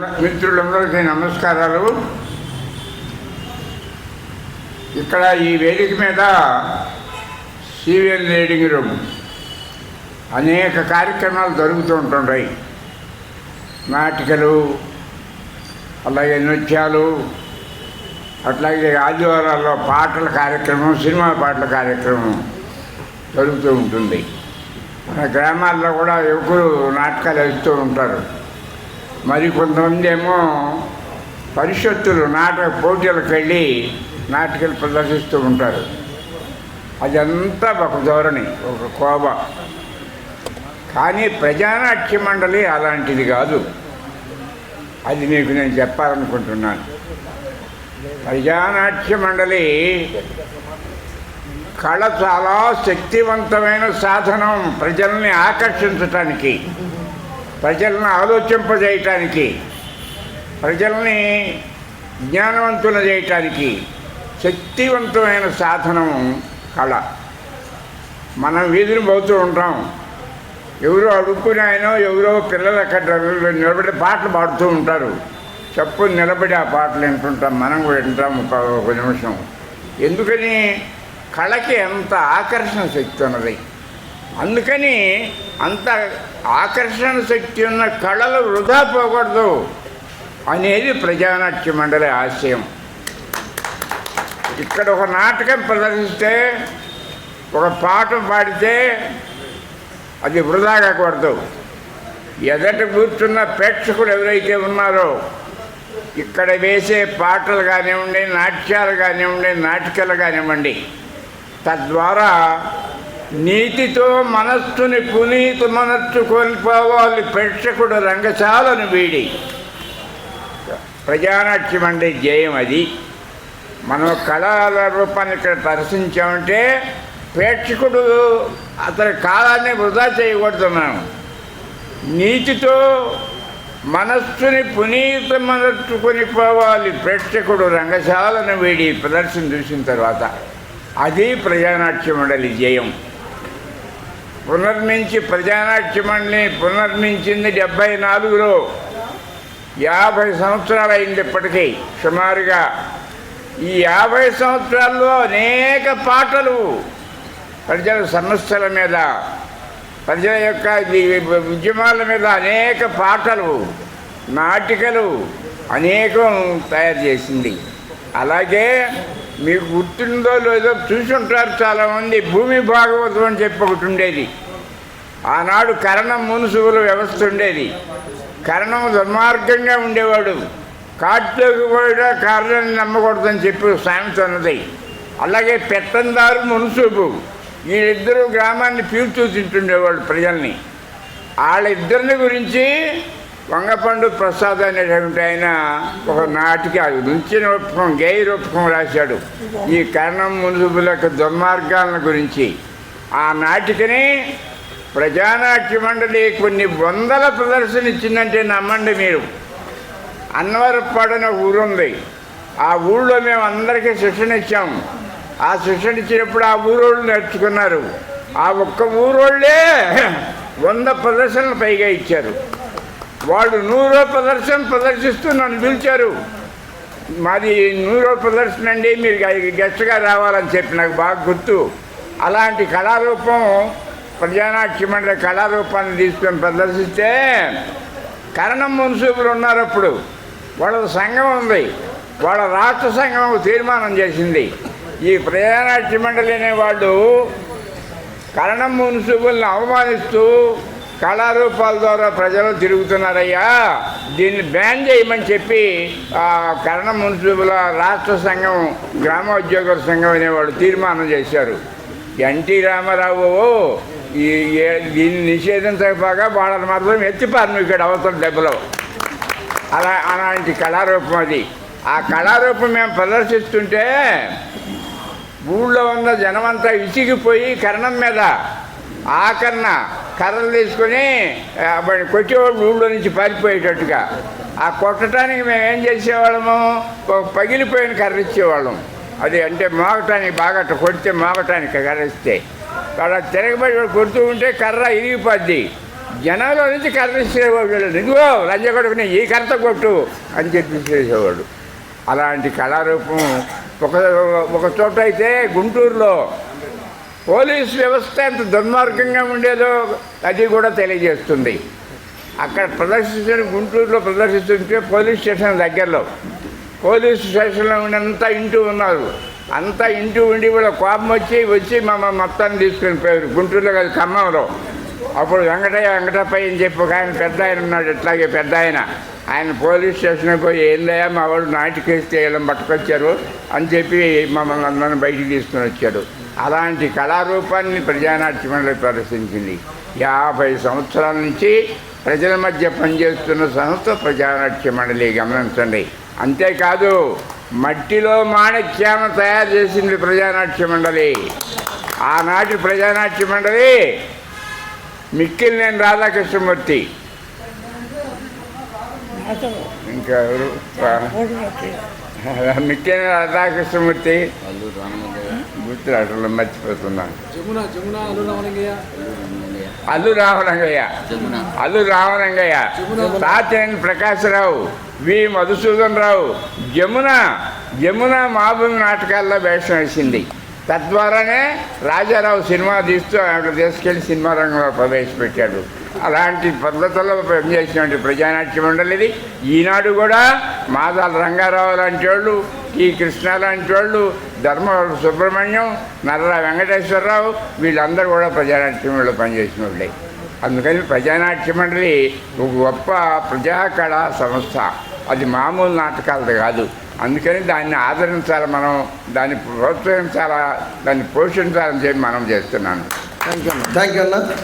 మిత్రులందరికీ నమస్కారాలు. ఇక్కడ ఈ వేదిక మీద సివిఎల్ రీడింగ్ రూమ్ అనేక కార్యక్రమాలు జరుగుతూ ఉంటుంటాయి. నాటికలు అలాగే నృత్యాలు అట్లాగే ఆదివారాల్లో పాటల కార్యక్రమం సినిమా పాటల కార్యక్రమం జరుగుతూ ఉంటుంది. మన గ్రామాల్లో కూడా యువకులు నాటకాలు వేస్తూ ఉంటారు. మరి కొంతమంది ఏమో పరిషత్తులు నాటక పోటీలకు వెళ్ళి నాటకాలు ప్రదర్శిస్తూ ఉంటారు. అదంతా ఒక ధోరణి ఒక కోబ కానీ ప్రజానాట్య మండలి అలాంటిది కాదు. అది మీకు నేను చెప్పాలనుకుంటున్నాను. ప్రజానాట్య మండలి కళ చాలా శక్తివంతమైన సాధనం ప్రజల్ని ఆకర్షించటానికి. ప్రజలను ఆలోచింపజేయటానికి ప్రజల్ని జ్ఞానవంతుల చేయటానికి శక్తివంతమైన సాధనం కళ. మనం వీధిని పోతూ ఉంటాం. ఎవరో అడుక్కుని ఎవరో పిల్లలు అక్కడ నిలబడి పాటలు పాడుతూ ఉంటారు. చెప్పు నిలబడి ఆ పాటలు వింటుంటాం. మనం కూడా వింటాం ఒక ఒక నిమిషం. ఎందుకని? కళకి అంత ఆకర్షణ శక్తి ఉన్నది. అందుకని అంత ఆకర్షణ శక్తి ఉన్న కళలు వృధా పోకూడదు అనేది ప్రజానాట్య మండలి ఆశయం. ఇక్కడ ఒక నాటకం ప్రదర్శిస్తే ఒక పాట పాడితే అది వృధా కాకూడదు. ఎదట కూర్చున్న ప్రేక్షకులు ఎవరైతే ఉన్నారో ఇక్కడ వేసే పాటలు కానివ్వండి నాట్యాలు కానివ్వండి నాటికలు కానివ్వండి తద్వారా నీతితో మనస్సుని పునీత మనస్సు కోల్పోవాలి. ప్రేక్షకుడు రంగశాలను వీడి. ప్రజానాట్యం అంటే జయం అది. మనం కళల రూపాన్ని ఇక్కడ దర్శించామంటే ప్రేక్షకుడు అతని కాలాన్ని వృధా చేయకూడదు మనం. నీతితో మనస్సుని పునీత మనస్సుకొని పోవాలి ప్రేక్షకుడు రంగశాలను వీడి. ప్రదర్శన చూసిన తర్వాత అది ప్రజానాట్య మండలి జయం. పునర్మించి ప్రజానాట్య మండలిని పునర్మించింది డెబ్బై నాలుగులో యాభై సంవత్సరాలు అయింది ఇప్పటికీ సుమారుగా. ఈ యాభై సంవత్సరాల్లో అనేక పాటలు ప్రజల సమస్యల మీద ప్రజల యొక్క ఉద్యమాల మీద అనేక పాటలు నాటికలు అనేకం తయారు చేసింది. అలాగే మీకు గుర్తుందో లేదో చూసుంటారు చాలామంది. భూమి భాగవతం అని చెప్పి ఒకటి ఉండేది. ఆనాడు కరణం మునుసువుల వ్యవస్థ ఉండేది. కరణం దుర్మార్గంగా ఉండేవాడు. కాట్లోకి కూడా కారణాన్ని నమ్మకూడదని చెప్పి సామెత ఉన్నది. అలాగే పెట్టందారు మునుసూపు వీళ్ళిద్దరూ గ్రామాన్ని పీల్చూ తింటుండేవాళ్ళు ప్రజల్ని. వాళ్ళిద్దరిని గురించి వంగపండు ప్రసాద్ అనేటువంటి ఆయన ఒక నాటికి అది నుంచిన రూపకం గేయ రూపకం రాశాడు. ఈ కర్ణం మునుసుపుల యొక్క దుర్మార్గాలను గురించి. ఆ నాటికని ప్రజానాట్య మండలి కొన్ని వందల ప్రదర్శన ఇచ్చిందంటే నమ్మండి మీరు. అన్నవరపాడు అనే ఊరు ఉంది ఆ ఊళ్ళో మేము అందరికీ శిక్షణ ఇచ్చాం. ఆ శిక్షణ ఇచ్చినప్పుడు ఆ ఊరోళ్ళు నేర్చుకున్నారు. ఆ ఒక్క ఊరోళ్ళే వంద ప్రదర్శనలు పైగా ఇచ్చారు. వాళ్ళు నూరో ప్రదర్శన ప్రదర్శిస్తూ నన్ను పిలిచారు. మాది నూరో ప్రదర్శన అండి మీరు గెస్ట్గా రావాలని చెప్పి నాకు బాగా గుర్తు. అలాంటి కళారూపం ప్రజానాట్య మండలి కళారూపాన్ని తీసుకొని ప్రదర్శిస్తే కరణం మున్సూపులు ఉన్నారు అప్పుడు. వాళ్ళ సంఘం ఉంది. వాళ్ళ రాష్ట్ర సంఘం తీర్మానం చేసింది. ఈ ప్రజానాట్య మండలి వాళ్ళు కరణం మున్సిపల్ని అవమానిస్తూ కళారూపాల ద్వారా ప్రజలు తిరుగుతున్నారయ్యా. దీన్ని బ్యాన్ చేయమని చెప్పి కరణ కరణం మున్సిపల్ రాష్ట్ర సంఘం గ్రామోద్యోగుల సంఘం అనేవాడు తీర్మానం చేశారు. ఎన్టీ రామారావు ఈ దీన్ని నిషేధించకపోగా వాళ్ళని మాత్రం ఎత్తిపారు ఇక్కడ అవసరం దెబ్బలో. అలా అలాంటి కళారూపం అది. ఆ కళారూపం మేము ప్రదర్శిస్తుంటే ఊళ్ళో ఉన్న జనమంతా విసిగిపోయి కరణం మీద ఆకరణ కర్రలు తీసుకొని వాడిని కొట్టేవాళ్ళు ఊళ్ళో నుంచి పారిపోయేటట్టుగా. ఆ కొట్టడానికి మేము ఏం చేసేవాళ్ళము? ఒక పగిలిపోయిన కర్ర ఇచ్చేవాళ్ళం. అది అంటే మోగటానికి బాగా కొడితే మోగటానికి కర్ర ఇస్తే. అలా తిరగబడి కొడుతూ ఉంటే కర్ర ఇరిగిపోద్ది. జనాల నుంచి కర్ర ఇచ్చేవాళ్ళు నువ్వు లంజ కొడుకుని ఈ కర్త కొట్టు అని చెప్పి చేసేవాడు అలాంటి కళారూపం ఒక ఒక చోట అయితే గుంటూరులో పోలీస్ వ్యవస్థ ఎంత దుర్మార్గంగా ఉండేదో అది కూడా తెలియజేస్తుంది. అక్కడ ప్రదర్శించిన గుంటూరులో ప్రదర్శిస్తుంటే పోలీస్ స్టేషన్ దగ్గరలో. పోలీస్ స్టేషన్లో ఉండంతా ఇంటూ ఉన్నారు. అంతా ఇంటూ ఉండి కూడా కోపం వచ్చి వచ్చి మా మొత్తాన్ని తీసుకుని పోయారు. గుంటూరులో కాదు ఖమ్మంలో. అప్పుడు వెంకటయ్య వెంకటప్పయ్య అని చెప్పి ఒక ఆయన పెద్ద ఆయన ఉన్నాడు. ఇట్లాగే పెద్ద ఆయన. ఆయన పోలీస్ స్టేషన్కి పోయి ఏందయ్యా మా వాడు నాటికేస్తే చేయడం పట్టుకొచ్చారు అని చెప్పి మమ్మల్ని అందరిని బయటికి తీసుకుని వచ్చాడు. అలాంటి కళారూపాన్ని ప్రజానాట్యమంలో ప్రదర్శించింది. యాభై సంవత్సరాల నుంచి ప్రజల మధ్య పనిచేస్తున్న సంస్థ ప్రజానాట్య మండలి గమనించండి. అంతేకాదు మట్టిలో మాణిక్యాన్ని తయారు చేసింది ప్రజానాట్య మండలి ఆనాటి ప్రజానాట్య మండలి మిక్కిలినేని రాధాకృష్ణమూర్తి. ఇంకా ఎవరు? మిక్కిలినేని రాధాకృష్ణమూర్తి. గుర్తు అసలు మర్చిపోతున్నాను జమున జమున అల్లు రామలింగయ్య అల్లు రామరంగయ్య తాతేని ప్రకాశరావు వి. మధుసూదన్ రావు జమున జమున మాబూమి నాటకాల్లో వేషం వేసింది. తద్వారానే రాజారావు సినిమా తీస్తూ ఆవిడ తీసుకెళ్ళి సినిమా రంగంలో ప్రవేశపెట్టాడు. అలాంటి పద్ధతుల్లో పనిచేసినటువంటి ప్రజానాట్య మండలిది. ఈనాడు కూడా మాదాల రంగారావు లాంటి వాళ్ళు ఈ కృష్ణ లాంటి వాళ్ళు ధర్మ సుబ్రహ్మణ్యం నర్రా వెంకటేశ్వరరావు వీళ్ళందరూ కూడా ప్రజానాట్యంలో పనిచేసిన వాళ్ళే. అందుకని ప్రజానాట్య మండలి ఒక గొప్ప ప్రజా కళా సంస్థ. అది మామూలు నాటకాలది కాదు. అందుకని దాన్ని ఆదరించాలి మనం దాన్ని ప్రోత్సహించాలా దాన్ని పోషించాలని చెప్పి మనం చేస్తున్నాను. థ్యాంక్ యూ థ్యాంక్ యూ అన్న.